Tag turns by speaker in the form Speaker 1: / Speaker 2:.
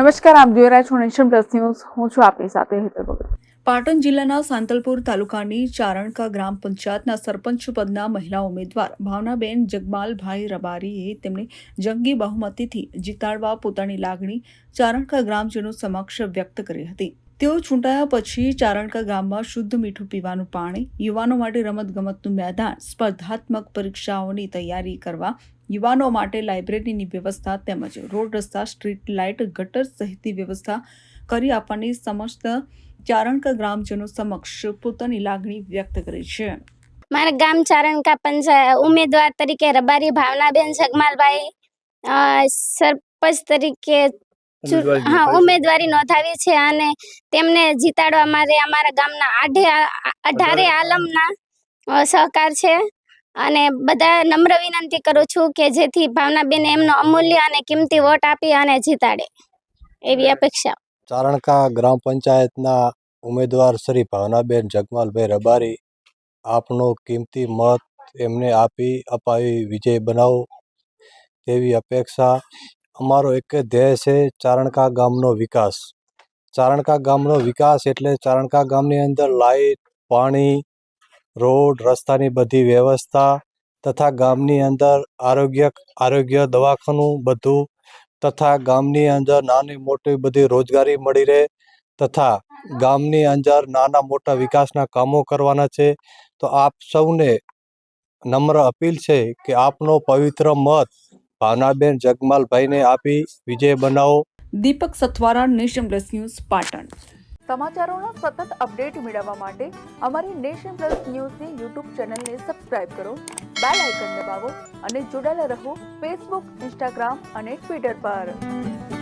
Speaker 1: નમસ્કાર, આપ જોઈ રહ્યા છો નેશન પ્લસ ન્યૂઝ. હું છું આપની સાથે હેતલ ભગત.
Speaker 2: પાટણ જિલ્લાના સાંતલપુર તાલુકાની ચારણકા ગ્રામ પંચાયતના સરપંચ પદના મહિલા ઉમેદવાર ભાવનાબેન જગમાલભાઈ રબારીએ તેમને જંગી બહુમતીથી જીતાડવા પોતાની લાગણી ચારણકા ગ્રામજનો સમક્ષ વ્યક્ત કરી હતી. તેઓ ચૂંટાયા પછી ચારણકા ગામમાં શુદ્ધ મીઠું પીવાનું પાણી, યુવાનો માટે રમતગમતનું મેદાન, સ્પર્ધાત્મક પરીક્ષાઓની તૈયારી કરવા, યુવાનો માટે લાઇબ્રેરીની વ્યવસ્થા તેમજ રોડ રસ્તા, સ્ટ્રીટ લાઇટ, ગટર સહિતની વ્યવસ્થા કરી આપવાની સમસ્ત ચારણકા ગ્રામજનો સમક્ષ પોતાની લાગણી વ્યક્ત કરી છે.
Speaker 3: મારા ગામ ચારણકા પંચાયત ઉમેદવાર તરીકે રબારી ભાવનાબેન જગમાલભાઈ સરપંચ તરીકે હા ઉમેદવારી નોંધાવી છે અને તેમને જીતાડવા માટે અમારા ગામના આઠે અઢારે આલમના સહકાર છે. અને બધા નમ્ર વિનંતી કરું છું કે જેથી ભાવનાબેન એમનો અમૂલ્ય અને કિંમતી વોટ આપી અને જીતાડે. એવી અપેક્ષા.
Speaker 4: ચારણકા ગ્રામ પંચાયતના ઉમેદવાર શ્રી ભાવનાબેન જગમાલભાઈ રબારી આપનો કિંમતી મત એમને આપી અપાવી વિજય બનાવો તેવી અપેક્ષા અમારો એક ધ્યેય છે ચારણકા ગામનો વિકાસ. ચારણકા ગામનો વિકાસ એટલે ચારણકા ગામની અંદર લાઇટ પાણી, રોડ, રસ્તાની બધી વ્યવસ્થા તથા ગામની અંદર આરોગ્ય આરોગ્ય દવાખાનું બધું તથા ગામની અંદર નાની મોટી બધી રોજગારી મળી રહે તથા ગામની અંદર નાના મોટા વિકાસના કામો કરવાના છે. તો આપ સૌને નમ્ર અપીલ છે કે આપનો પવિત્ર મત ભાવનાબેન જગમાલભાઈને આપી વિજય બનાવો.
Speaker 2: Deepak Sathwara nation plus news Patan.
Speaker 1: સમાચારોના સતત અપડેટ મેળવવા માટે અમારી નેશન પ્લસ ન્યૂઝની યુટ્યુબ ચેનલને સબસ્ક્રાઇબ કરો બેલ આઇકન દબાવો અને જોડાયેલા રહો ફેસબુક ઇન્સ્ટાગ્રામ અને ટ્વિટર પર.